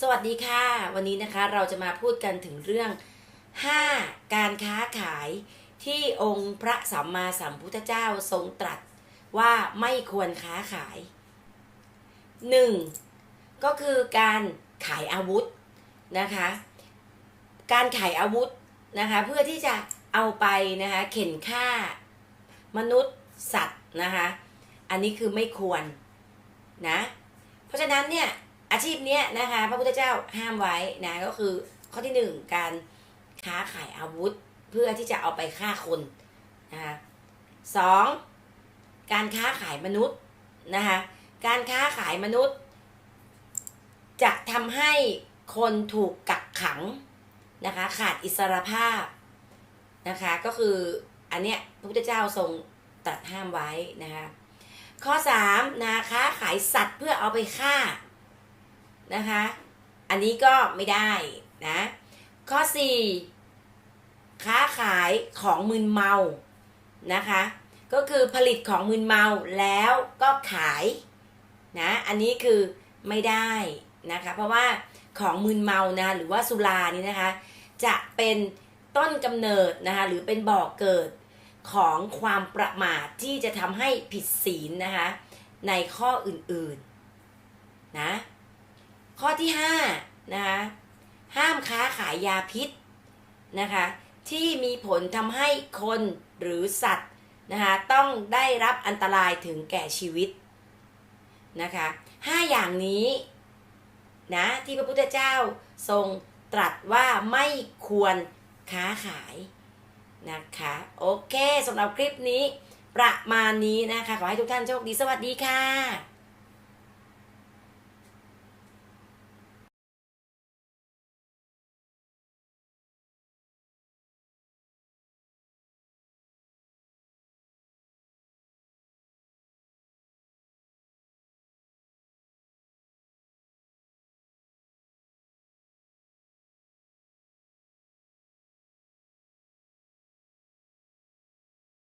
สวัสดีค่ะ วันนี้นะคะเราจะมาพูดกันถึงเรื่อง 5 การค้าขายที่องค์พระสัมมาสัมพุทธเจ้าทรงตรัสว่าไม่ควรค้าขาย 1. ก็คือการขายอาวุธนะคะ การขายอาวุธนะคะเพื่อที่จะเอาไปนะคะเข็นฆ่ามนุษย์สัตว์นะคะ อันนี้คือไม่ควรนะ เพราะฉะนั้นเนี่ย อาชีพเนี้ยนะคะ พระพุทธเจ้าห้ามไว้นะก็คือข้อที่หนึ่งการค้าขายอาวุธเพื่อที่จะเอาไปฆ่าคนนะคะสองการค้าขายมนุษย์นะคะการค้าขายมนุษย์ จะทำให้คนถูกกักขังนะคะขาดอิสรภาพนะคะก็คืออันเนี้ยพระพุทธเจ้าทรงตรัสห้ามไว้นะคะข้อ3นะค้าขายสัตว์เพื่อเอาไปฆ่า นะคะ อันนี้ก็ไม่ได้นะ ข้อ 4 ค้าขายของมึนเมานะคะ ก็คือผลิตของมึนเมาแล้วก็ขายนะ อันนี้คือไม่ได้นะคะ เพราะว่าของมึนเมานะหรือว่าสุรานี่นะคะ จะเป็นต้นกำเนิดนะคะ หรือเป็นบ่อกเกิดของความประมาทที่จะทำให้ผิดศีลนะคะ ในข้ออื่นๆนะ ข้อที่5นะคะห้ามค้าขายยาพิษนะคะที่มีผลทำให้คนหรือสัตว์นะคะต้องได้รับอันตรายถึงแก่ชีวิตนะคะห้าอย่างนี้นะที่พระพุทธเจ้าทรงตรัสว่าไม่ควรค้าขายนะคะโอเคสำหรับคลิปนี้ประมาณนี้นะคะ ขอให้ทุกท่านโชคดีสวัสดีค่ะ